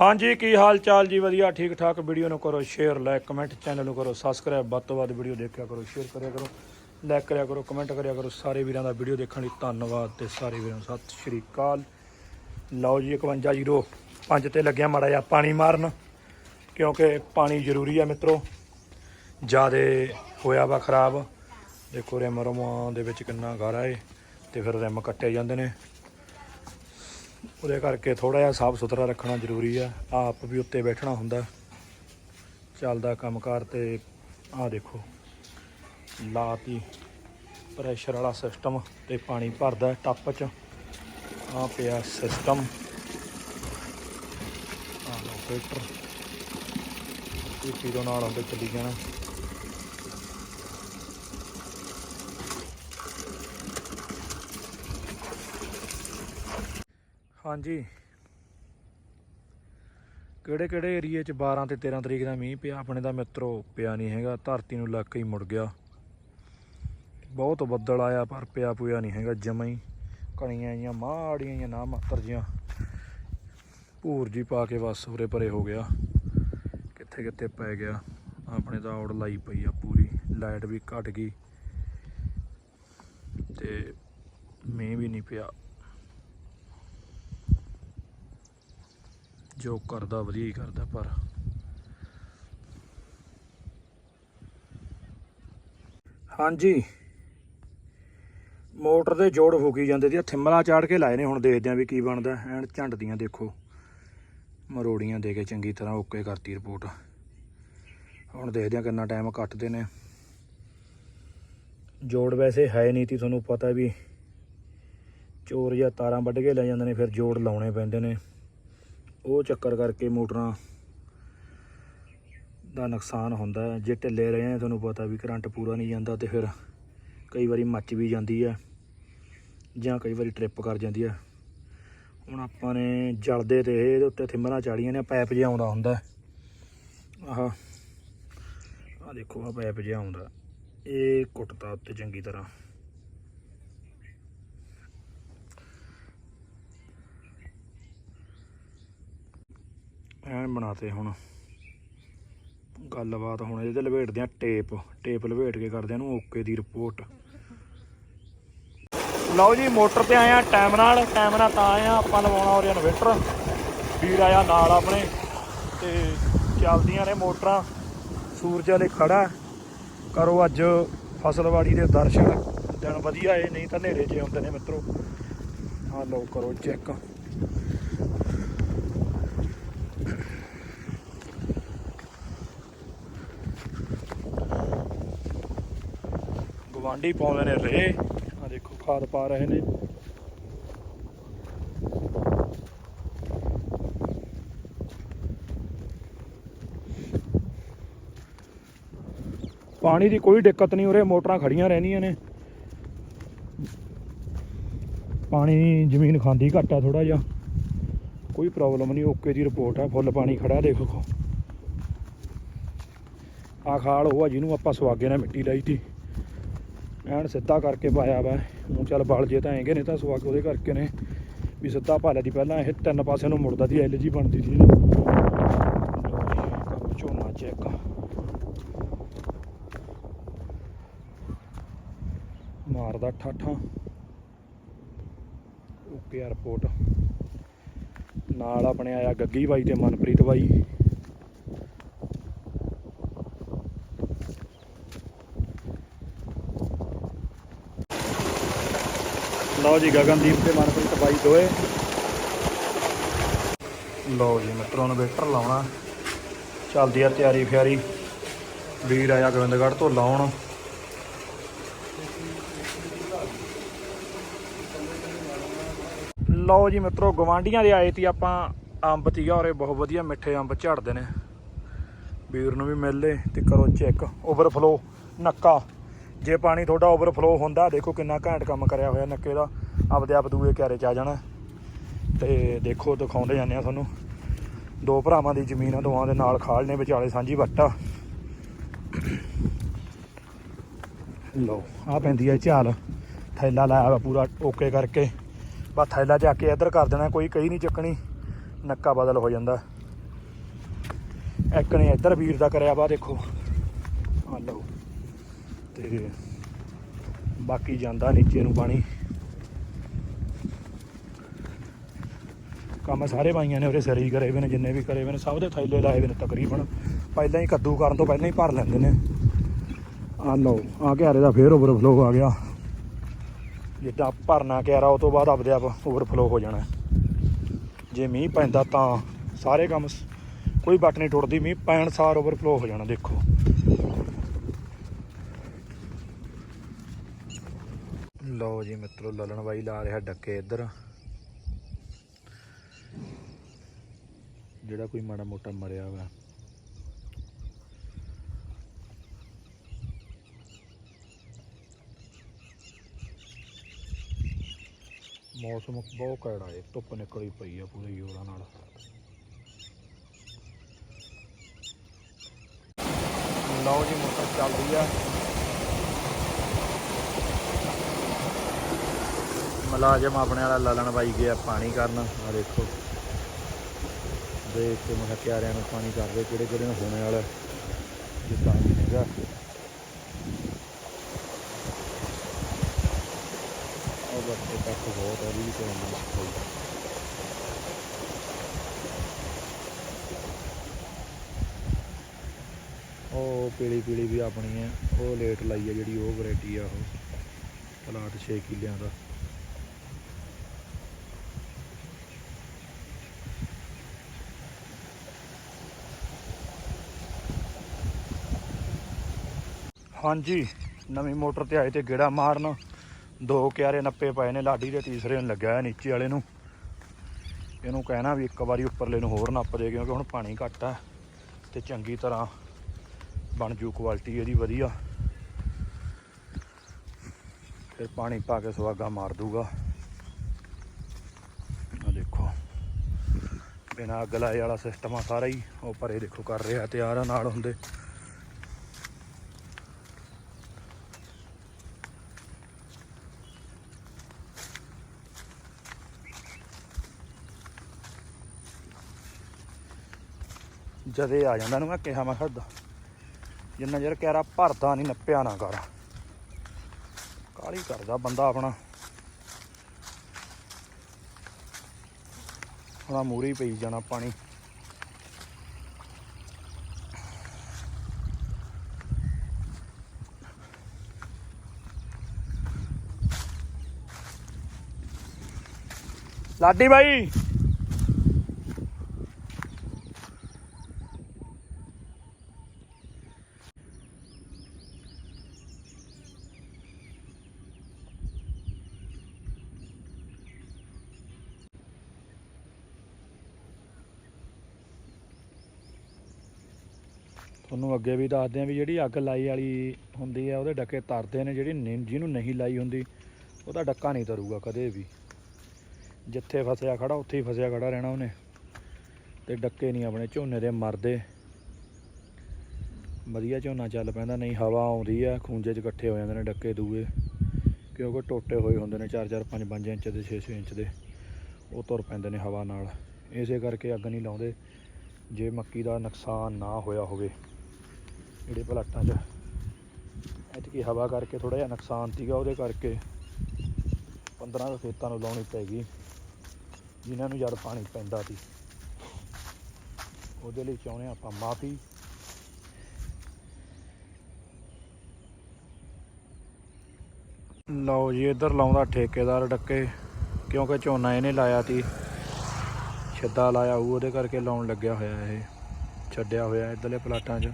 ਹਾਂਜੀ, ਕੀ ਹਾਲ ਚਾਲ ਜੀ? ਵਧੀਆ, ਠੀਕ ਠਾਕ। ਵੀਡੀਓ ਨੂੰ ਕਰੋ ਸ਼ੇਅਰ ਲਾਈਕ ਕਮੈਂਟ ਚੈਨਲ ਨੂੰ ਕਰੋ ਸਬਸਕ੍ਰਾਈਬ ਵੱਧ ਤੋਂ ਵੱਧ ਵੀਡੀਓ ਦੇਖਿਆ ਕਰੋ ਸ਼ੇਅਰ ਕਰਿਆ ਕਰੋ ਲਾਈਕ ਕਰਿਆ ਕਰੋ ਕਮੈਂਟ ਕਰਿਆ ਕਰੋ। ਸਾਰੇ ਵੀਰਾਂ ਦਾ ਵੀਡੀਓ ਦੇਖਣ ਲਈ ਧੰਨਵਾਦ ਤੇ ਸਾਰੇ ਵੀਰਾਂ ਨੂੰ ਸਤਿ ਸ਼੍ਰੀ ਅਕਾਲ। ਲਓ ਜੀ 5105 ਤੇ ਲੱਗਿਆ ਮਾੜਾ ਜਿਹਾ ਪਾਣੀ ਮਾਰਨ, ਕਿਉਂਕਿ ਪਾਣੀ ਜ਼ਰੂਰੀ ਆ ਮਿੱਤਰੋ। ਜਿਆਦੇ ਹੋਇਆ ਵਾ ਖਰਾਬ। ਦੇਖੋ ਰਿਮ ਰਮਾਂ ਦੇ ਵਿੱਚ ਕਿੰਨਾ ਗਾਰਾ ਏ ਤੇ ਫਿਰ ਰਿਮ ਕੱਟੇ ਜਾਂਦੇ ਨੇ। ਉਹਦੇ ਕਰਕੇ ਥੋੜਾ ਜਿਹਾ ਸਾਫ਼ ਸੁਥਰਾ ਰੱਖਣਾ ਜ਼ਰੂਰੀ ਆ। ਆਪ ਵੀ ਉੱਤੇ ਬੈਠਣਾ ਹੁੰਦਾ। ਚੱਲਦਾ ਕੰਮਕਾਰ ਤੇ ਆਹ ਦੇਖੋ। ਲਾਤੀ ਪ੍ਰੈਸ਼ਰ ਵਾਲਾ ਸਿਸਟਮ ਤੇ ਪਾਣੀ ਭਰਦਾ ਟੱਪ ਚ। ਆ ਪਿਆ ਸਿਸਟਮ ਆ ਲੋ ਫਿਲਟਰ ਇਹ ਪੀਰੋ ਨਾਲ ਹੁੰਦੇ ਚੱਲੀ ਜਾਣਾ। ਹਾਂਜੀ। ਕਿਹੜੇ ਕਿਹੜੇ ਏਰੀਏ 'ਚ 12 ਤੇ 13 ਤਰੀਕ ਦਾ ਮੀਂਹ ਪਿਆ? ਆਪਣੇ ਦਾ ਮਿੱਤਰੋ, ਪਿਆ ਨਹੀਂ ਹੈਗਾ। ਧਰਤੀ ਨੂੰ ਲੱਗ ਕੇ ਹੀ ਮੁੜ ਗਿਆ। ਬਹੁਤ ਬੱਦਲ ਆਇਆ, ਪਰ ਪਿਆ ਪੁਆ ਨਹੀਂ ਹੈਗਾ। ਜਮਾਂ ਹੀ ਕਣੀਆਂ ਆਈਆਂ, ਮਾੜੀਆਂ ਜਿਹੀਆਂ ਨਾ ਮਾਤਰ ਜੀਆਂ ਭੂਰ ਜੀ ਪਾ ਕੇ ਬਸ ਉਰੇ ਪਰੇ ਹੋ ਗਿਆ। ਕਿੱਥੇ ਕਿੱਥੇ ਪੈ ਗਿਆ। ਆਪਣੇ ਤਾਂ ਔੜ ਲਾਈ ਪਈ ਆ ਪੂਰੀ। ਲਾਈਟ ਵੀ ਘਟ ਗਈ। ਤੇ ਮੀਂਹ ਵੀ ਨਹੀਂ ਪਿਆ। ਜੋ ਕਰਦਾ ਵਧੀਆ ਹੀ ਕਰਦਾ, ਪਰ ਹਾਂਜੀ। ਮੋਟਰ ਦੇ ਜੋੜ ਫੂਕੀ ਜਾਂਦੇ ਦੀ ਥਿੰਮਲਾ ਚਾੜ ਕੇ ਲਾਏ ਨੇ, ਹੁਣ ਦੇਖਦੇ ਆਂ ਵੀ ਕੀ ਬਣਦਾ। ਐਂਡ ਝੰਡਦੀਆਂ ਦੇਖੋ। ਮਰੋੜੀਆਂ ਦੇ ਕੇ ਚੰਗੀ ਤਰ੍ਹਾਂ ਓਕੇ ਕਰਤੀ ਰਿਪੋਰਟ। ਹੁਣ ਦੇਖਦੇ ਆਂ ਕਿੰਨਾ ਟਾਈਮ ਕੱਟਦੇ ਨੇ। ਜੋੜ ਵੈਸੇ ਹੈ ਨਹੀਂ ਤੀ, ਤੁਹਾਨੂੰ ਪਤਾ ਵੀ ਚੋਰ ਜਾਂ ਤਾਰਾਂ ਵੱਢ ਕੇ ਲੈ ਜਾਂਦੇ ਨੇ, ਫਿਰ ਜੋੜ ਲਾਉਣੇ ਪੈਂਦੇ ਨੇ। ਉਹ ਚੱਕਰ ਕਰਕੇ ਮੋਟਰਾਂ ਦਾ ਨੁਕਸਾਨ ਹੁੰਦਾ ਹੈ। ਜੇ ਢਿੱਲੇ ਰਹੇ ਨੇ ਤੁਹਾਨੂੰ ਪਤਾ ਵੀ ਕਰੰਟ ਪੂਰਾ ਨਹੀਂ ਜਾਂਦਾ ਤੇ ਫਿਰ ਕਈ ਵਾਰੀ ਮੱਚ ਵੀ ਜਾਂਦੀ ਹੈ ਜਾਂ ਕਈ ਵਾਰੀ ਟ੍ਰਿਪ ਕਰ ਜਾਂਦੀ ਹੈ ਹੁਣ ਆਪਾਂ ਨੇ ਜਲਦੇ ਤੇ ਇਹਦੇ ਉੱਤੇ ਥਿੰਮਰਾਂ ਚਾੜੀਆਂ ਨੇ, ਪਾਈਪ ਜਿਹਾ ਆਉਂਦਾ ਹੁੰਦਾ ਹੈ। ਆਹ ਆ ਦੇਖੋ ਆ ਪਾਈਪ ਜਿਹਾ ਆਉਂਦਾ ਇਹ ਕੁੱਟਤਾ ਉੱਤੇ ਚੰਗੀ ਤਰ੍ਹਾਂ ਐਨ ਬਣਾਤੇ ਹੁਣ। ਗੱਲਬਾਤ ਹੁਣ ਇਹਦੇ ਲਵੇਟਦੇ ਆ ਟੇਪ। ਟੇਪ ਲਵੇਟ ਕੇ ਕਰਦੇ ਆ ਨੂੰ ਓਕੇ ਦੀ ਰਿਪੋਰਟ। ਲਓ ਜੀ, ਮੋਟਰ ਤੇ ਆਇਆ ਟਾਈਮ ਨਾਲ। ਟਾਈਮ ਨਾਲ ਤਾਂ ਆਇਆ ਆਪਾਂ ਲਵਾਉਣਾ ਔਰ ਇਨਵੇਟਰ। ਵੀਰ ਆਇਆ ਨਾਲ ਆਪਣੇ। ਤੇ ਚੱਲਦੀਆਂ ਨੇ ਮੋਟਰਾਂ। ਸੂਰਜ ਵਾਲੇ ਖੜਾ। ਕਰੋ ਅੱਜ ਫਸਲਵਾੜੀ ਦੇ ਦਰਸ਼ਨ। ਦਿਨ ਵਧੀਆ ਏ ਨਹੀਂ ਤਾਂ ਹਨੇਰੇ 'ਚ ਆਉਂਦੇ ਨੇ ਮਿੱਤਰੋ। ਆ ਲਓ ਕਰੋ ਚੈੱਕ। ਗਵਾਂਢੀ ਪਾਉਂਦੇ ਨੇ ਰੇ ਆ ਦੇਖੋ, ਖਾਦ ਪਾ ਰਹੇ ਨੇ। ਪਾਣੀ ਦੀ ਕੋਈ ਦਿੱਕਤ ਨਹੀਂ ਉਰੇ, ਮੋਟਰਾਂ ਖੜੀਆਂ ਰਹਿੰਦੀਆਂ ਨੇ। ਪਾਣੀ ਜ਼ਮੀਨ ਖਾਂਦੀ ਘੱਟ ਆ ਥੋੜਾ ਜਿਹਾ। ਕੋਈ ਪ੍ਰੋਬਲਮ ਨਹੀਂ ਓਕੇ ਦੀ ਰਿਪੋਰਟ ਆ, ਫੁੱਲ ਪਾਣੀ ਖੜਾ ਦੇਖੋ। ਆ ਖਾਲ ਉਹ ਆ ਜਿਹਨੂੰ ਆਪਾਂ ਸਵਾਗੇ ਨਾਲ ਮਿੱਟੀ ਲਾਈ ਤੀ। ਐਨ ਸਿੱਧਾ ਕਰਕੇ ਪਾਇਆ ਵਾ। ਉਹ ਚੱਲ ਬਲ ਜੇ ਤਾਂ ਹੈਗੇ ਨੇ, ਤਾਂ ਸਵਾਗ ਉਹਦੇ ਕਰਕੇ ਨੇ। ਵੀ ਸਿੱਧਾ ਪਾ ਲਿਆ ਦੀ ਪਹਿਲਾਂ ਇਹ ਤਿੰਨ ਪਾਸਿਆਂ ਨੂੰ ਮੁੜਦਾ ਦੀ ਐਲਜੀ ਬਣਦੀ ਸੀ ਝੋਨਾ ਚੈੱਕ ਮਾਰਦਾ ਠਾਠਾਂ। ਓਕੇ ਆ ਰਿਪੋਰਟ ਨਾਲ ਆਪਣੇ ਆਇਆ ਗੱਗੀ ਬਾਈ ਤੇ ਮਨਪ੍ਰੀਤ ਬਾਈ। ਲਓ ਜੀ ਗਗਨਦੀਪ ਤੇ ਮਨਪ੍ਰੀਤ ਬਾਈ ਦੋਏ। ਲਓ ਜੀ ਮਿੱਤਰੋਂ, ਇਨਵੇਟਰ ਲਾਉਣਾ। ਚੱਲਦੀ ਆ ਤਿਆਰੀ ਫਿਆਰੀ। ਵੀਰ ਆਇਆ ਗੋਬਿੰਦਗੜ੍ਹ ਤੋਂ ਲਾਉਣ। ਲਓ ਜੀ ਮਿੱਤਰੋ ਗਵਾਂਡੀਆਂ ਦੇ ਆਏ ਤੀ ਆਪਾਂ ਅੰਬ ਤੀਗਾ ਔਰੇ ਬਹੁਤ ਵਧੀਆ ਮਿੱਠੇ ਅੰਬ ਝੜਦੇ ਨੇ। ਵੀਰ ਨੂੰ ਵੀ ਮਿਲ ਲੇ ਤੇ ਕਰੋ ਚੈੱਕ। ਓਵਰਫਲੋ ਨੱਕਾ। ਜੇ ਪਾਣੀ ਤੁਹਾਡਾ ਓਵਰਫਲੋ ਹੁੰਦਾ, ਦੇਖੋ ਕਿੰਨਾ ਘੈਂਟ ਕੰਮ ਕਰਿਆ ਹੋਇਆ ਨੱਕੇ ਦਾ। ਆਪਦੇ ਆਪ ਦੂਏ ਕਿਆਰੇ ਚ ਆ ਜਾਣਾ। ਤੇ ਦੇਖੋ, ਦਿਖਾਉਂਦੇ ਜਾਂਦੇ ਆ ਤੁਹਾਨੂੰ। ਦੋ ਭਰਾਵਾਂ ਦੀ ਜ਼ਮੀਨ ਆ, ਦੋਵਾਂ ਦੇ ਨਾਲ ਖਾਲ ਨੇ, ਵਿਚਾਲੇ ਸਾਂਝੀ ਵੱਟਾ ਆ। ਲਓ ਆ ਪੈਂਦੀ ਹੈ ਝਾਲ। ਥੈਲਾ ਲਾਇਆ ਵਾ ਪੂਰਾ ਓਕੇ ਕਰਕੇ। ਬਸ ਥੈਲਾ ਚੱਕ ਕੇ ਇੱਧਰ ਕਰ ਦੇਣਾ, ਕੋਈ ਕਈ ਨਹੀਂ ਚੱਕਣੀ। ਨੱਕਾ ਬਦਲ ਹੋ ਜਾਂਦਾ। ਇੱਕ ਨੇ ਇੱਧਰ ਵੀਰ ਦਾ ਕਰਿਆ ਵਾ, ਦੇਖੋ। ਆ ਲਓ। ਤੇ ਬਾਕੀ ਜਾਂਦਾ ਨੀਚੇ ਨੂੰ ਪਾਣੀ। ਕੰਮ ਸਾਰੇ ਬਾਈਆਂ ਨੇ ਉਹਦੇ ਸਿਰ ਹੀ ਕਰੇ ਹੋਏ ਨੇ, ਜਿੰਨੇ ਵੀ ਕਰੇ ਵੇ ਨੇ, ਸਭ ਦੇ ਥੈਲੇ ਲਾਏ ਹੋਏ ਨੇ ਤਕਰੀਬਨ। ਪਹਿਲਾਂ ਹੀ ਕੱਦੂ ਕਰਨ ਤੋਂ ਪਹਿਲਾਂ ਹੀ ਭਰ ਲੈਂਦੇ ਨੇ। ਆ ਲਓ ਆ ਘਿਆਰੇ ਦਾ ਫੇਰ ਓਵਰਫਲੋ ਆ ਗਿਆ। ਜਿੱਦਾਂ ਭਰਨਾ ਕਿਆਰਾ, ਉਹ ਤੋਂ ਬਾਅਦ ਆਪਦੇ ਆਪ ਓਵਰਫਲੋ ਹੋ ਜਾਣਾ। ਜੇ ਮੀਂਹ ਪੈਂਦਾ ਤਾਂ ਸਾਰੇ ਕੰਮ ਕੋਈ ਬੱਟ ਨਹੀਂ ਟੁੱਟਦੀ, ਮੀਂਹ ਪੈਣ ਸਾਰ ਓਵਰਫਲੋ ਹੋ ਜਾਣਾ, ਦੇਖੋ। ਲਓ ਜੀ ਮਿੱਤਰੋ ਲਲਣ ਬਾਈ ਲਾ ਰਿਹਾ ਡੱਕੇ ਇੱਧਰ। ਜਿਹੜਾ ਕੋਈ ਮਾੜਾ ਮੋਟਾ ਮਰਿਆ ਵਾ ਮੌਸਮ ਬਹੁਤ ਕੜਾ ਹੈ, ਧੁੱਪ ਨਿਕਲੀ ਪਈ ਆ ਪੂਰੇ ਜ਼ੋਰਾਂ ਨਾਲ। ਲਓ ਜੀ ਮੋਟਰ ਚੱਲਦੀ ਆ। ਮਲਾਜਮ ਆਪਣੇ ਵਾਲਾ ਲਲਣ ਬਾਈ ਗਿਆ, ਪਾਣੀ ਕਰਨ। ਆ ਦੇਖੋ। ਦੇਖ ਕੇ ਮੈਂ ਕਿਹਾ ਕਿਆਰਿਆਂ ਨੂੰ ਪਾਣੀ ਕਰਦੇ, ਕਿਹੜੇ ਕਿਹੜੇ ਨੂੰ ਹੋਣੇ ਵਾਲਾ ਜਿੱਦਾਂ ਵੀ ਹੈਗਾ। ਉਹ ਬਸ ਇਹ ਤੱਕ ਬਹੁਤ ਹੈ ਵੀ ਕੋਈ ਨਹੀਂ ਉਹ ਪੀਲੀ ਪੀਲੀ ਵੀ ਆਪਣੀ ਹੈ, ਉਹ ਲੇਟ ਲਾਈ ਹੈ ਜਿਹੜੀ ਉਹ ਵੈਰਾਈਟੀ ਆ ਉਹ। ਪਲਾਟ 6 ਕਿੱਲਿਆਂ ਦਾ। ਹਾਂਜੀ, ਨਵੀਂ ਮੋਟਰ ਤੇ ਆਏ ਤੇ ਗੇੜਾ ਮਾਰਨ। ਦੋ ਕਿਆਰੇ ਨੱਪੇ ਪਏ ਨੇ, ਲਾਡੀ ਦੇ ਤੀਸਰੇ ਨੂੰ ਲੱਗਿਆ ਹੋਇਆ ਨੀਚੇ ਵਾਲੇ ਨੂੰ। ਇਹਨੂੰ ਕਹਿਣਾ ਵੀ ਇੱਕ ਵਾਰੀ ਉੱਪਰਲੇ ਨੂੰ ਹੋਰ ਨੱਪ ਦੇ, ਕਿਉਂਕਿ ਹੁਣ ਪਾਣੀ ਘੱਟ ਆ ਤੇ ਚੰਗੀ ਤਰ੍ਹਾਂ ਬਣ ਜੂ ਕੁਆਲਿਟੀ ਇਹਦੀ ਵਧੀਆ। ਫਿਰ ਪਾਣੀ ਪਾ ਕੇ ਸੁਹਾਗਾ ਮਾਰ ਦੂਗਾ। ਆ ਦੇਖੋ, ਬਿਨਾਂ ਅੱਗ ਲਾਏ ਵਾਲਾ ਸਿਸਟਮ ਆ ਸਾਰਾ ਹੀ, ਉਹ ਪਰੇ ਦੇਖੋ ਕਰ ਰਿਹਾ, ਤਿਆਰ ਆ ਨਾਲ ਹੁੰਦੇ। ਜਦੇ ਆ ਜਾਂਦਾ ਨੂੰ ਮੈਂ ਕਿਹਾ, ਮੈਂ ਖੜਦਾ ਜਿੰਨਾ ਚਿਰ ਕਹਿਰਾ ਭਰਦਾ ਨਹੀਂ ਨੱਪਿਆ ਨਾ ਕਰ। ਕਾਲੀ ਕਰਦਾ ਬੰਦਾ ਆਪਣਾ। ਆਪਣਾ ਮੂਰੀ ਪਈ ਜਾਣਾ ਪਾਣੀ। ਲਾਡੀ ਬਾਈ! ਤੁਹਾਨੂੰ ਅੱਗੇ ਵੀ ਦੱਸਦੇ ਆ ਵੀ ਜਿਹੜੀ ਅੱਗ ਲਾਈ ਵਾਲੀ ਹੁੰਦੀ ਆ, ਉਹਦੇ ਡੱਕੇ ਤਰਦੇ ਨੇ, ਜਿਹੜੀ ਨਹੀਂ- ਜਿਹਨੂੰ ਨਹੀਂ ਲਾਈ ਹੁੰਦੀ, ਉਹਦਾ ਡੱਕਾ ਨਹੀਂ ਤਰੂਗਾ ਕਦੇ ਵੀ। ਜਿੱਥੇ ਫਸਿਆ ਖੜਾ, ਉੱਥੇ ਹੀ ਫਸਿਆ ਖੜਾ ਰਹਿਣਾ ਉਹਨੇ। ਤੇ ਡੱਕੇ ਨਹੀਂ ਆਪਣੇ ਝੋਨੇ ਦੇ ਮਰਦੇ। ਵਧੀਆ ਝੋਨਾ ਚੱਲ ਪੈਂਦਾ, ਨਹੀਂ ਹਵਾ ਆਉਂਦੀ ਆ, ਖੂੰਜੇ 'ਚ ਇਕੱਠੇ ਹੋ ਜਾਂਦੇ ਨੇ ਡੱਕੇ ਦੂਏ। ਕਿਉਂਕਿ ਟੋਟੇ ਹੋਏ ਹੁੰਦੇ ਨੇ 4-4 5-5 ਇੰਚ ਦੇ 6-6 ਇੰਚ ਦੇ। ਉਹ ਤੁਰ ਪੈਂਦੇ ਨੇ ਹਵਾ ਨਾਲ। ਇਸੇ ਕਰਕੇ ਅੱਗ ਨਹੀਂ ਲਾਉਂਦੇ। ਜੇ ਮੱਕੀ ਦਾ ਨੁਕਸਾਨ ਨਾ ਹੋਇਆ ਹੋਵੇ। ਜਿਹੜੇ ਪਲਾਟਾਂ 'ਚ। ਐਤਕੀ ਹਵਾ ਕਰਕੇ ਥੋੜਾ ਜਿਹਾ ਨੁਕਸਾਨ ਸੀਗਾ, ਉਹਦੇ ਕਰਕੇ 15 ਕੁ ਖੇਤਾਂ ਨੂੰ ਲਾਉਣੀ ਪੈ ਗਈ, ਜਿਨ੍ਹਾਂ ਨੂੰ ਜਦ ਪਾਣੀ ਪੈਂਦਾ ਸੀ। ਉਹਦੇ ਲਈ ਚਾਹੁੰਦੇ ਹਾਂ ਆਪਾਂ ਮਾਫੀ। ਲਓ ਜੀ, ਇੱਧਰ ਲਾਉਂਦਾ ਠੇਕੇਦਾਰ ਡੱਕੇ, ਕਿਉਂਕਿ ਝੋਨਾ ਇਹਨੇ ਲਾਇਆ ਤੀ ਛੱਦਾ ਲਾਇਆ ਉਹ ਉਹਦੇ ਕਰਕੇ ਲਾਉਣ ਲੱਗਿਆ ਹੋਇਆ ਇਹ, ਛੱਡਿਆ ਹੋਇਆ ਇੱਧਰਲੇ ਪਲਾਟਾਂ 'ਚ।